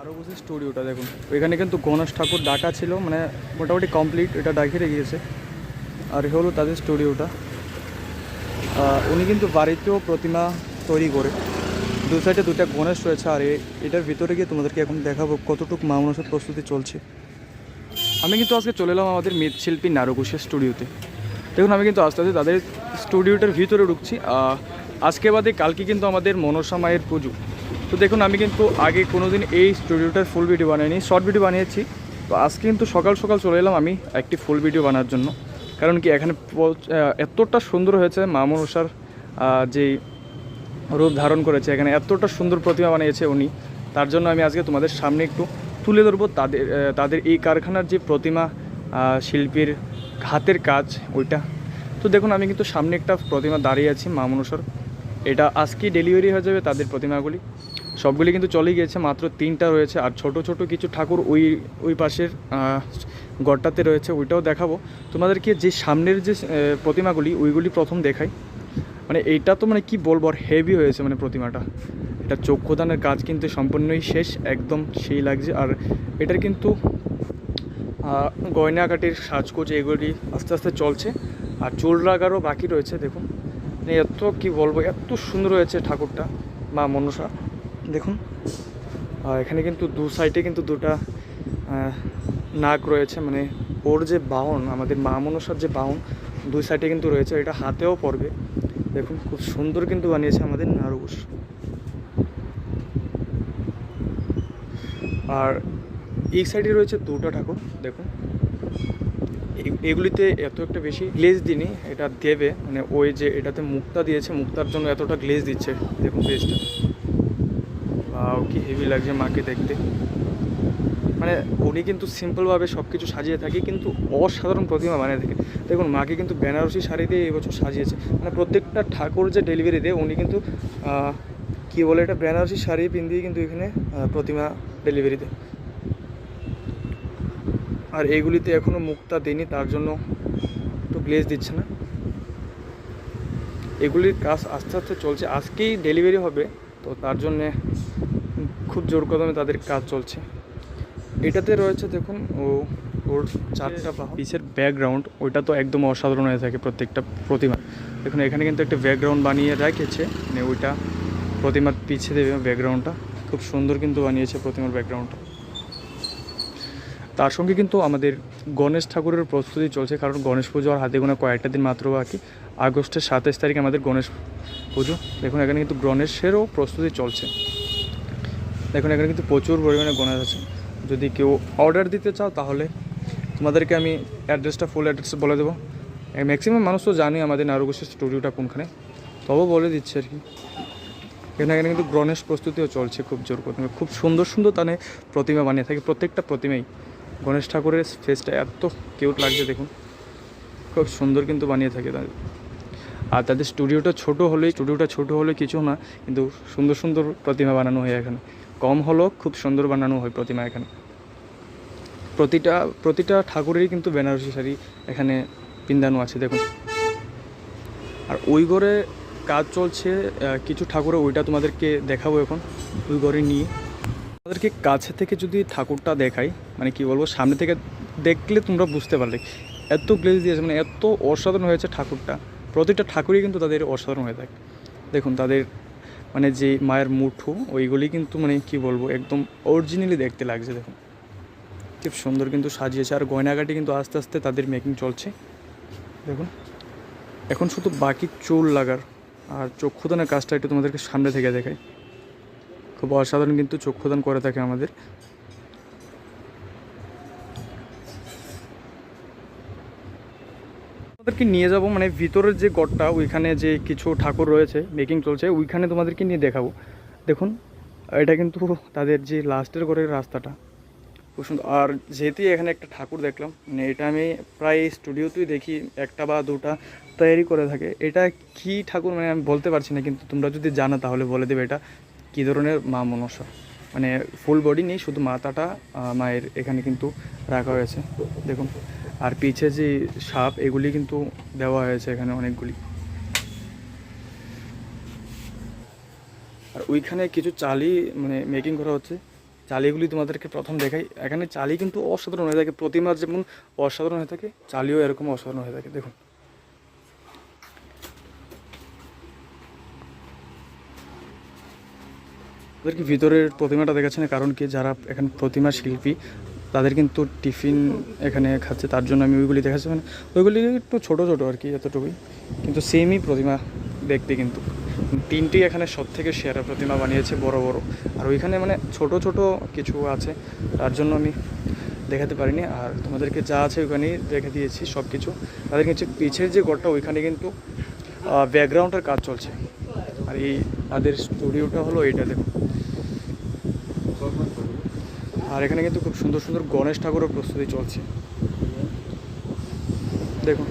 আরও বসে স্টুডিওটা দেখুন। এখানে কিন্তু গণেশ ঠাকুর ডাকা ছিল মানে মোটামুটি কমপ্লিট এটা ডাকিয়ে গিয়েছে আর হলো তাদের স্টুডিওটা উনি কিন্তু বাড়িতেও প্রতিমা তৈরি করে। দু সাইডে দুটা গণেশ রয়েছে, আর এটার ভিতরে গিয়ে তোমাদেরকে এখন দেখাবো কতটুকু মা প্রস্তুতি চলছে। আমি কিন্তু আজকে চলে এলাম আমাদের মৃৎশিল্পী নারকুশের স্টুডিওতে দেখুন, আমি কিন্তু আস্তে আস্তে তাদের স্টুডিওটার ভিতরে ঢুকছি। আজকে বাদে কালকে কিন্তু আমাদের মনসা মায়ের পুজো। তো দেখুন, আমি কিন্তু আগে কোনো দিন এই স্টুডিওটার ফুল ভিডিও বানাইনি শর্ট ভিডিও বানিয়েছি। তো আজকে কিন্তু সকাল সকাল চলে এলাম আমি একটি ফুল ভিডিও বানার জন্য। কারণ কি, এখানে এতটা সুন্দর হয়েছে মা মনসার যেই রূপ ধারণ করেছে। এখানে এতটা সুন্দর প্রতিমা বানিয়েছে উনি। তার জন্য আমি আজকে তোমাদের সামনে একটু তুলে ধরবো তাদের তাদের এই কারখানার যে প্রতিমা শিল্পীর হাতের কাজ, ওইটা। তো দেখুন, আমি কিন্তু সামনে একটা প্রতিমা দাঁড়িয়ে আছি মা মনসার। এটা আজকেই ডেলিভারি হয়ে যাবে তাদের প্রতিমাগুলি। সবগুলি কিন্তু চলে গিয়েছে, মাত্র তিনটা রয়েছে। আর ছোট ছোট কিছু ঠাকুর ওই ওই পাশের গড়টাতে রয়েছে, ওইটাও দেখাবো। তোমাদেরকে যে সামনের যে প্রতিমাগুলি, ওইগুলি প্রথম দেখাই? মানে এইটা তো মানে কি বলব, আর হেভি হয়েছে মানে প্রতিমাটা। এটা চক্ষুদানের কাজ কিন্তু সম্পূর্ণই শেষ, একদম সেই লাগছে। আর এটার কিন্তু গয়নাকাটির সাজগোজ এগুলি আস্তে আস্তে চলছে। আর চুল লাগারও বাকি রয়েছে, দেখুন। এত কি বলব, এত সুন্দর হয়েছে ঠাকুরটা, মা মনসা। দেখুন আর এখানে কিন্তু দু সাইডে কিন্তু দুটা নাক রয়েছে মানে ওর যে বাহন, আমাদের মা মনসার যে বাহন দুই সাইডে কিন্তু রয়েছে, এটা হাতেও পড়বে। দেখুন, খুব সুন্দর কিন্তু বানিয়েছে আমাদের নারুস আর এই সাইডে রয়েছে দুটো ঠাকুর, দেখুন। এগুলিতে এত একটা বেশি গ্লেজ দিনই এটা দেবে মানে ওই যে এটাতে মুক্তা দিয়েছে, মুক্তার জন্য এতটা গ্লেজ দিচ্ছে, দেখুন পেজটা বাও কি হেভি লাগছে মাকে দেখতে। মানে উনি কিন্তু সিম্পলভাবে সব কিছু সাজিয়ে থাকে, কিন্তু অসাধারণ প্রতিমা বানিয়ে থাকে। দেখুন, মাকে কিন্তু বেনারসি শাড়ি দিয়ে এবছর সাজিয়েছে। মানে প্রত্যেকটা ঠাকুর যে ডেলিভারি দেয়, উনি কিন্তু কী বলে এটা, বেনারসি শাড়ি পিন্দিয়ে কিন্তু এখানে প্রতিমা ডেলিভারি দেয়। আর এইগুলিতে এখনও মুক্তা দেয়নি, তার জন্য তো গ্লেজ দিচ্ছে না। এগুলির কাজ আস্তে আস্তে চলছে, আজকেই ডেলিভারি হবে, তো তার জন্যে খুব জোর কদমে তাদের কাজ চলছে। এটাতে রয়েছে দেখুন, ও, ওর চারটা পিসের ব্যাকগ্রাউন্ড, ওইটা তো একদম অসাধারণ হয়ে থাকে প্রত্যেকটা প্রতিমা। দেখুন, এখানে কিন্তু একটা ব্যাকগ্রাউন্ড বানিয়ে রেখেছে মানে ওইটা প্রতিমার পিছিয়ে দেবে ব্যাকগ্রাউন্ডটা। খুব সুন্দর কিন্তু বানিয়েছে প্রতিমার ব্যাকগ্রাউন্ডটা। তার সঙ্গে কিন্তু আমাদের গণেশ ঠাকুরের প্রস্তুতি চলছে, কারণ গণেশ পুজো আর হাতে গোনা কয়েকটা দিন মাত্র বাকি। আগস্টের সাতাশ তারিখে আমাদের গণেশ পুজো। দেখুন, এখানে কিন্তু গণেশেরও প্রস্তুতি চলছে। দেখুন, এখানে কিন্তু প্রচুর পরিমাণে গণেশ আছে। যদি কেউ অর্ডার দিতে চাও, তাহলে তোমাদেরকে আমি অ্যাড্রেসটা ফুল অ্যাড্রেস বলে দেবো। ম্যাক্সিমাম মানুষ তো জানে আমাদের নারুগোষের স্টুডিওটা কোনখানে। তবু বলে দিচ্ছে আর কি। এখানে এখানে কিন্তু গণেশ প্রস্তুতিও চলছে খুব জোর প্রতিমা। খুব সুন্দর সুন্দর তানে প্রতিমা বানিয়ে থাকে, প্রত্যেকটা প্রতিমাই। গণেশ ঠাকুরের ফেসটা এত কিউট লাগছে, দেখুন। খুব সুন্দর কিন্তু বানিয়ে থাকে তাদের। আর তাদের স্টুডিওটা ছোট হলেই স্টুডিওটা ছোট হলে কিছু না, কিন্তু সুন্দর সুন্দর প্রতিমা বানানো হয় এখানে। কম হলেও খুব সুন্দর বানানো হয় প্রতিমা এখানে। প্রতিটা প্রতিটা ঠাকুরেরই কিন্তু বেনারসি শাড়ি এখানে পিন্দানো আছে, দেখুন। আর ওই ঘরে কাজ চলছে কিছু ঠাকুরের ওইটা তোমাদেরকে দেখাবো এখন। ওই ঘরে নিয়ে। তোমাদেরকে কাছে থেকে যদি ঠাকুরটা দেখাই মানে কি বলব, সামনে থেকে দেখলে তোমরা বুঝতে পারলে এত গ্লেজ দিয়েছে মানে এত অসাধারণ হয়েছে ঠাকুরটা। প্রতিটা ঠাকুরই কিন্তু তাদের অসাধারণ হয়ে থাকে। দেখুন, তাদের মানে যে মায়ের মুঠো, ওইগুলি কিন্তু মানে কি বলব, একদম অরিজিনালি দেখতে লাগছে, দেখুন। খুব সুন্দর কিন্তু সাজিয়েছে, আর গয়নাগাটি কিন্তু আস্তে আস্তে তাদের মেকিং চলছে। দেখুন, এখন শুধু বাকি চুল লাগার আর চক্ষুদানের কাজটা একটু তোমাদেরকে সামনে থেকে দেখাই। খুব অসাধারণ কিন্তু চক্ষুদান করে থাকে আমাদের। তোমাদেরকে নিয়ে যাব মানে ভিতরের যে গড়টা, ওইখানে যে কিছু ঠাকুর রয়েছে মেকিং চলছে, ওইখানে তোমাদেরকে নিয়ে দেখাবো। দেখুন, এটা কিন্তু তাদের যে লাস্টের ঘরের রাস্তাটা। খুব সুন্দর। আর যেহেতু এখানে একটা ঠাকুর দেখলাম মানে এটা আমি প্রায় স্টুডিওতেই দেখি, একটা বা দুটা তৈরি করে থাকে। এটা কি ঠাকুর? মানে আমি বলতে পারছি না, কিন্তু তোমরা যদি জানো তাহলে বলে দেবে এটা। কী ধরনের মা মনসা? মানে ফুল বডি নেই, শুধু মাথাটা মায়ের এখানে কিন্তু রাখা হয়েছে। দেখুন, আর পিছে যে সাপ, এগুলি কিন্তু দেওয়া হয়েছে এখানে অনেকগুলি। আর ওইখানে কিছু চালি মানে মেকিং করা হচ্ছে। চালিগুলি তোমাদেরকে প্রথম দেখাই। এখানে চালি কিন্তু অসাধারণ হয়ে থাকে। প্রতিমার যেমন অসাধারণ হয়ে থাকে, চালিও এরকম অসাধারণ হয়ে থাকে। দেখুন ওদেরকে ভিতরের প্রতিমাটা দেখাচ্ছে না কারণ কি যারা এখানে প্রতিমা শিল্পী, তাদের কিন্তু টিফিন এখানে খাচ্ছে, তার জন্য আমি ওইগুলি দেখাচ্ছি। মানে ওইগুলি একটু ছোট ছোট আর কি, এতটুকুই। কিন্তু সেমই প্রতিমা দেখতে কিন্তু। তিনটি এখানে সব থেকে সেরা প্রতিমা বানিয়েছে বড় বড়। আর ওইখানে মানে ছোট ছোট কিছু আছে, তার জন্য আমি দেখাতে পারিনি। আর তোমাদেরকে যা আছে ওইখানেই দেখে দিয়েছি সব কিছু তাদের কিন্তু পিছের যে ঘরটা, ওইখানে কিন্তু ব্যাকগ্রাউন্ডের কাজ চলছে। আর এই তাদের স্টুডিওটা হলো এইটা দেখুন আর এখানে কিন্তু খুব সুন্দর সুন্দর গণেশ ঠাকুরের প্রস্তুতি চলছে। দেখুন।